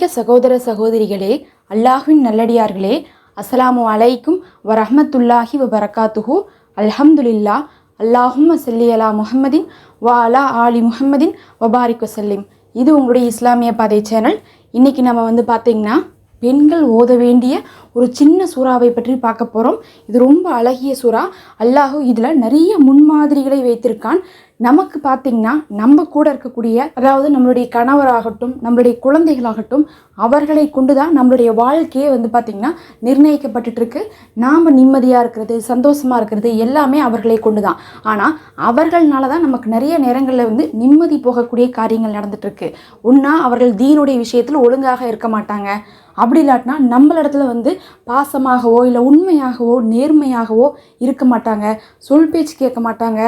மிக்க சகோதர சகோதரிகளே அல்லாஹ்வின் நல்லடியார்களே அஸ்ஸலாமு அலைக்கும் வரஹமத்துல்லாஹி வபரகாத்துஹு. அல்ஹம்துலில்லா அல்லாஹும் சல்லி அலா முஹம்மதின் வா அலா ஆலி முஹம்மதின் வபாரிக் வசல்லிம். இது உங்களுடைய இஸ்லாமிய பாதை சேனல். இன்னைக்கு நம்ம வந்து பார்த்தீங்கன்னா பெண்கள் ஓத வேண்டிய ஒரு சின்ன சூறாவை பற்றி பார்க்க போகிறோம் இது ரொம்ப அழகிய சூறா. அல்லாஹு இதில் நிறைய முன்மாதிரிகளை வைத்திருக்கான். நமக்கு பார்த்திங்கன்னா நம்ம கூட இருக்கக்கூடிய அதாவது நம்மளுடைய கணவராகட்டும் நம்மளுடைய குழந்தைகளாகட்டும் அவர்களை கொண்டு தான் நம்மளுடைய வாழ்க்கையே வந்து பார்த்திங்கன்னா நிர்ணயிக்கப்பட்டுட்டுருக்கு. நாம் நிம்மதியாக இருக்கிறது சந்தோஷமாக இருக்கிறது எல்லாமே அவர்களை கொண்டு தான் ஆனால் அவர்கள்னால தான் நமக்கு நிறைய நேரங்களில் வந்து நிம்மதி போகக்கூடிய காரியங்கள் நடந்துகிட்ருக்கு ஒன்றா அவர்கள் தீனுடைய விஷயத்தில் ஒழுங்காக இருக்க மாட்டாங்க. அப்படி இல்லாட்டினா நம்மளிடத்துல வந்து பாசமாகவோ இல்லை உண்மையாகவோ நேர்மையாகவோ இருக்க மாட்டாங்க. சொல் பேச்சு கேட்க மாட்டாங்க.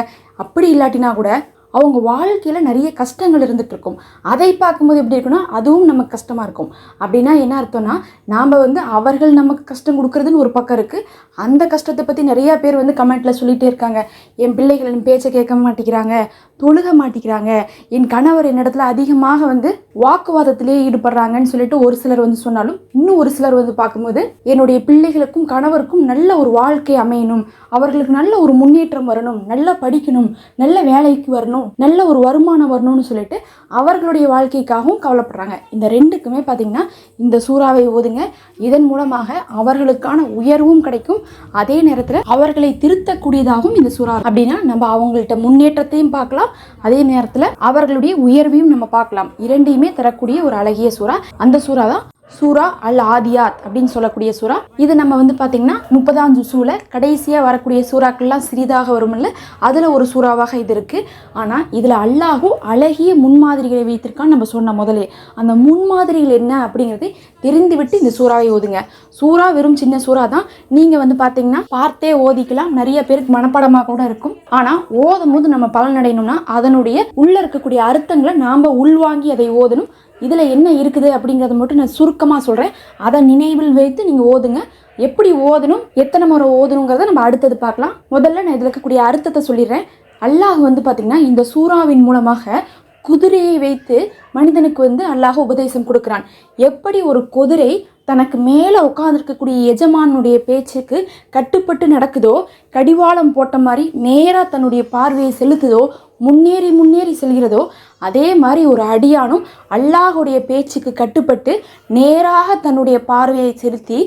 அப்படி இல்லாட்டினா கூட அவங்க வாழ்க்கையில் நிறைய கஷ்டங்கள் இருந்துகிட்ருக்கும் அதை பார்க்கும்போது எப்படி இருக்குன்னா அதுவும் நமக்கு கஷ்டமாக இருக்கும். அப்படின்னா என்ன அர்த்தம்னா நாம் வந்து அவர்கள் நமக்கு கஷ்டம் கொடுக்குறதுன்னு ஒரு பக்கம் இருக்குது அந்த கஷ்டத்தை பற்றி நிறையா பேர் வந்து கமெண்ட்டில் சொல்லிகிட்டே இருக்காங்க. என் பிள்ளைகளின் பேச்சை கேட்க மாட்டேங்கிறாங்க. தொழுக மாட்டிக்கிறாங்க என் கணவர் என்னிடத்துல அதிகமாக வந்து வாக்குவாதத்திலே ஈடுபடுறாங்கன்னு சொல்லிட்டு ஒரு சிலர் வந்து சொன்னாலும் இன்னும் ஒரு சிலர் வந்து பார்க்கும்போது என்னுடைய பிள்ளைகளுக்கும் கணவருக்கும் நல்ல ஒரு வாழ்க்கை அமையணும். அவர்களுக்கு நல்ல ஒரு முன்னேற்றம் வரணும். நல்லா படிக்கணும். நல்ல வேலைக்கு வரணும். நல்ல ஒரு வருமானம் வரணும்னு சொல்லிட்டு அவர்களுடைய வாழ்க்கைக்காகவும் கவலைப்படுறாங்க. இந்த ரெண்டுக்குமே பார்த்தீங்கன்னா இந்த சூறாவை ஓதுங்க. இதன் மூலமாக அவர்களுக்கான உயர்வும் கிடைக்கும். அதே நேரத்தில் அவர்களை திருத்தக்கூடியதாகவும் இந்த சூறா அப்படின்னா நம்ம அவங்கள்ட்ட முன்னேற்றத்தையும் பார்க்கலாம். அதே நேரத்தில் அவர்களுடைய உயர்வையும் நம்ம பார்க்கலாம். இரண்டையுமே தரக்கூடிய ஒரு அழகிய சூறா. அந்த சூறா தான் சூரா அல் ஆதியாத் அப்படின்னு சொல்லக்கூடிய சூறா. இது நம்ம வந்து பார்த்திங்கன்னா முப்பதாம் ஜுசூவில் கடைசியாக வரக்கூடிய சூறாக்கள்லாம் சிறிதாக வரும்ல அதில் ஒரு சூறாவாக இது இருக்குது ஆனால் இதில் அல்லாஹும் அழகிய முன்மாதிரிகளை வைத்திருக்கான்னு நம்ம சொன்ன முதலே. அந்த முன்மாதிரிகள் என்ன அப்படிங்கிறது தெரிந்துவிட்டு இந்த சூறாவை ஓதுங்க. சூறா வெறும் சின்ன சூறா தான். நீங்கள் வந்து பார்த்தீங்கன்னா பார்த்தே ஓதிக்கலாம். நிறைய பேருக்கு மனப்பாடமாக கூட இருக்கும். ஆனால் ஓதும் போது நம்ம பலனடையணும்னா அதனுடைய உள்ளே இருக்கக்கூடிய அர்த்தங்களை நாம் உள்வாங்கி அதை ஓதணும். இதில் என்ன இருக்குது அப்படிங்கிறத மட்டும் நான் சுருக்கமாக சொல்கிறேன் அதை நினைவில் வைத்து நீங்கள் ஓதுங்க. எப்படி ஓதணும் எத்தனை முறை ஓதணுங்கிறத நம்ம அடுத்தது பார்க்கலாம். முதல்ல நான் இதில் இருக்கக்கூடிய அர்த்தத்தை சொல்லிடுறேன். அல்லாஹ் வந்து பார்த்திங்கன்னா இந்த சூறாவின் மூலமாக குதிரையை வைத்து மனிதனுக்கு வந்து அல்லாஹ் உபதேசம் கொடுக்குறான். எப்படி ஒரு குதிரை தனக்கு மேலே உட்காந்துருக்கக்கூடிய எஜமானுடைய பேச்சுக்கு கட்டுப்பட்டு நடக்குதோ கடிவாளம் போட்ட மாதிரி நேராக தன்னுடைய பார்வையை செலுத்துதோ முன்னேறி முன்னேறி செல்கிறதோ அதே மாதிரி ஒரு அடியானும் அல்லாஹுடைய பேச்சுக்கு கட்டுப்பட்டு நேராக தன்னுடைய பார்வையை செலுத்தி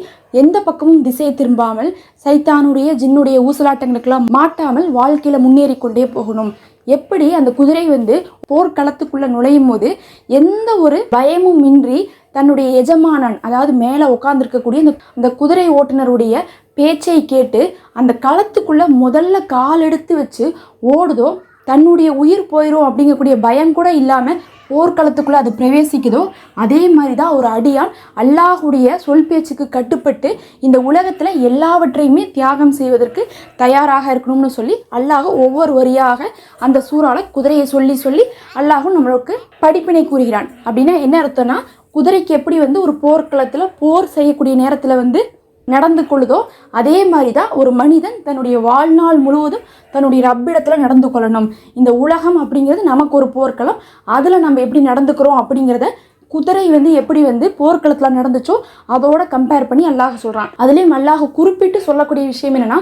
எந்த பக்கமும் திசை திரும்பாமல் சைத்தானுடைய ஜின்னுடைய ஊசலாட்டங்களுக்கெல்லாம் மாட்டாமல் வாழ்க்கையில் முன்னேறி கொண்டே போகணும். எப்படி அந்த குதிரை வந்து போர்க்களத்துக்குள்ளே நுழையும் போது எந்த ஒரு பயமும் இன்றி தன்னுடைய எஜமானன் அதாவது மேலே உட்காந்துருக்கக்கூடிய அந்த அந்த குதிரை ஓட்டுநருடைய பேச்சை கேட்டு அந்த களத்துக்குள்ளே முதல்ல கால் எடுத்து வச்சு ஓடுதோ தன்னுடைய உயிர் போயிடும் அப்படிங்கக்கூடிய பயம் கூட இல்லாமல் போர்க்களத்துக்குள்ளே அது பிரவேசிக்குதோ அதே மாதிரி தான் ஒரு அடியான் அல்லாஹுடைய சொல் பேச்சுக்கு கட்டுப்பட்டு இந்த உலகத்தில் எல்லாவற்றையுமே தியாகம் செய்வதற்கு தயாராக இருக்கணும்னு சொல்லி அல்லாஹ் ஒவ்வொரு வரியாக அந்த சூறால குதிரையை சொல்லி சொல்லி அல்லாஹும் நம்மளுக்கு படிப்பினை கூறுகிறான். அப்படின்னா என்ன அர்த்தம்னா குதிரைக்கு எப்படி வந்து ஒரு போர்க்களத்தில் போர் செய்யக்கூடிய நேரத்தில் வந்து நடந்து கொள்ளுதோ அதே மாதிரி தான் ஒரு மனிதன் தன்னுடைய வாழ்நாள் முழுவதும் தன்னுடைய ரப்பிடத்தில் நடந்து கொள்ளணும். இந்த உலகம் அப்படிங்கிறது நமக்கு ஒரு போர்க்களம். அதில் நம்ம எப்படி நடந்துக்கிறோம் அப்படிங்கிறத குதிரை வந்து எப்படி வந்து போர்க்களத்தில் நடந்துச்சோ அதோட கம்பேர் பண்ணி அல்லாஹ் சொல்கிறான் அதுலேயும் அல்லாஹ் குறிப்பிட்டு சொல்லக்கூடிய விஷயம் என்னென்னா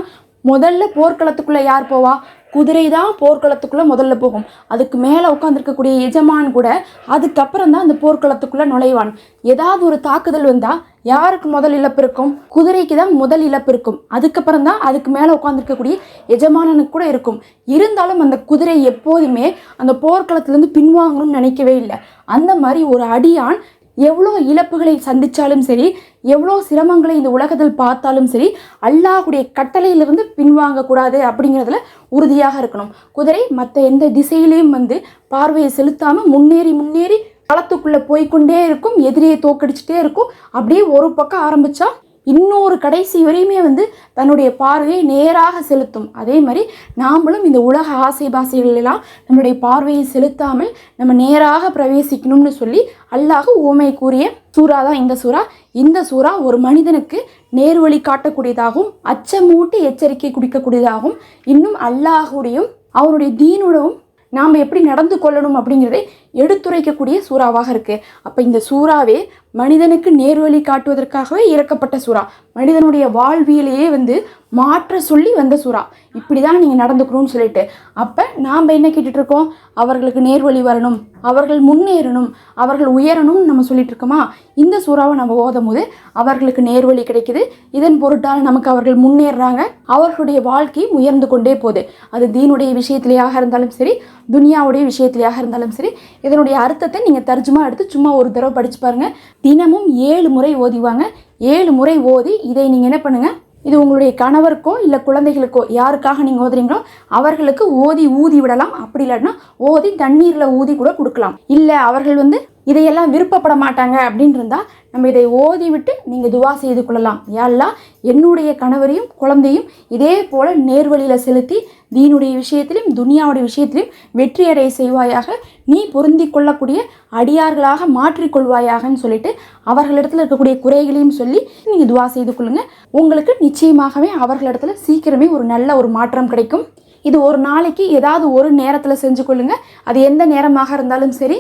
முதல்ல போர்க்களத்துக்குள்ளே யார் போவா? குதிரை தான் போர்க்களத்துக்குள்ளே முதல்ல போகும். அதுக்கு மேலே உட்காந்துருக்கக்கூடிய எஜமான் கூட அதுக்கப்புறம் தான் அந்த போர்க்களத்துக்குள்ளே நுழைவான். ஏதாவது ஒரு தாக்குதல் வந்தால் யாருக்கு முதல் இழப்பு இருக்கும்? குதிரைக்கு தான் முதல் இழப்பு இருக்கும். அதுக்கப்புறம் தான் அதுக்கு மேலே உட்காந்துருக்கக்கூடிய எஜமானனுக்கு கூட இருக்கும். இருந்தாலும் அந்த குதிரை எப்போதுமே அந்த போர்க்களத்துலேருந்து பின்வாங்கணும்னு நினைக்கவே இல்லை. அந்த மாதிரி ஒரு அடியான் எவ்வளோ இழப்புகளை சந்தித்தாலும் சரி எவ்வளோ சிரமங்களை இந்த உலகத்தில் பார்த்தாலும் சரி அல்லாஹுடைய கட்டளையிலிருந்து பின்வாங்கக்கூடாது அப்படிங்கிறதுல உறுதியாக இருக்கணும். குதிரை மற்ற எந்த திசையிலையும் வந்து பார்வையை செலுத்தாமல் முன்னேறி முன்னேறி களத்துக்குள்ளே போய்க்கொண்டே இருக்கும் எதிரியை தோக்கடிச்சிட்டே இருக்கும். அப்படியே ஒரு பக்கம் ஆரம்பித்தா இன்னொரு கடைசி வரையுமே வந்து தன்னுடைய பார்வையை நேராக செலுத்தும். அதே மாதிரி நாமளும் இந்த உலக ஆசை பாசைகளெல்லாம் நம்மளுடைய பார்வையை செலுத்தாமல் நம்ம நேராக பிரவேசிக்கணும்னு சொல்லி அல்லாஹ் ஓமை கூறிய சூறா தான் இந்த சூறா. இந்த சூறா ஒரு மனிதனுக்கு நேர்வழி காட்டக்கூடியதாகவும் அச்சமூட்டி எச்சரிக்கை குடிக்கக்கூடியதாகவும் இன்னும் அல்லாஹுடையும் அவருடைய தீனுடவும் நாம் எப்படி நடந்து கொள்ளணும் அப்படிங்கிறதை எடுத்துரைக்கக்கூடிய சூறாவாக இருக்குது அப்போ இந்த சூறாவே மனிதனுக்கு நேர்வழி காட்டுவதற்காகவே இறக்கப்பட்ட சூறா. மனிதனுடைய வாழ்வியலையே வந்து மாற்ற சொல்லி வந்த சுறா. இப்படி தான் நீங்கள் நடந்துக்கணும்னு சொல்லிட்டு. அப்போ நாம் என்ன கேட்டுட்ருக்கோம்? அவர்களுக்கு நேர்வழி வரணும் அவர்கள் முன்னேறணும் அவர்கள் உயரணும்னு நம்ம சொல்லிட்டு இருக்கோமா இந்த சுறாவை நம்ம ஓதும் போது அவர்களுக்கு நேர்வழி கிடைக்குது. இதன் பொருட்டால் நமக்கு அவர்கள் முன்னேறுறாங்க அவர்களுடைய வாழ்க்கை உயர்ந்து கொண்டே போகுது. அது தீனுடைய விஷயத்திலேயாக இருந்தாலும் சரி துனியாவுடைய விஷயத்திலேயாக இருந்தாலும் சரி இதனுடைய அர்த்தத்தை நீங்கள் தர்ஜுமா எடுத்து சும்மா ஒரு தடவை படிச்சு பாருங்கள் தினமும் ஏழு முறை ஓதிவாங்க ஏழு முறை ஓதி இதை நீங்கள் என்ன பண்ணுங்கள் இது உங்களுடைய கணவருக்கோ இல்லை குழந்தைகளுக்கோ யாருக்காக நீங்கள் ஓதுறீங்களோ அவர்களுக்கு ஓதி ஊதி விடலாம். அப்படி இல்லைன்னா ஓதி தண்ணீரில் ஊதி கூட கொடுக்கலாம். இல்லை அவர்கள் வந்து இதையெல்லாம் விருப்பப்பட மாட்டாங்க அப்படின்னு இருந்தால் நம்ம இதை ஓதி விட்டு நீங்கள் துவா செய்து கொள்ளலாம். யாரெல்லாம் என்னுடைய கணவரையும் குழந்தையும் இதே போல் நேர்வழியில் செலுத்தி தீனுடைய விஷயத்திலும் துனியாவுடைய விஷயத்திலும் வெற்றியடைய செய்வாயாக நீ பொருந்தி கொள்ளக்கூடிய அடியார்களாக மாற்றிக்கொள்வாயாகன்னு சொல்லிட்டு அவர்களிடத்தில் இருக்கக்கூடிய குறைகளையும் சொல்லி நீங்கள் துவா செய்து கொள்ளுங்கள் உங்களுக்கு நிச்சயமாகவே அவர்களிடத்தில் சீக்கிரமே ஒரு நல்ல ஒரு மாற்றம் கிடைக்கும். இது ஒரு நாளைக்கு ஏதாவது ஒரு நேரத்தில் செஞ்சு கொள்ளுங்கள் அது எந்த நேரமாக இருந்தாலும் சரி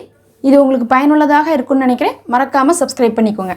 இது உங்களுக்கு பயனுள்ளதாக இருக்கும்னு நினைக்கிறேன். மறக்காமல் சப்ஸ்கிரைப் பண்ணிக்கோங்க.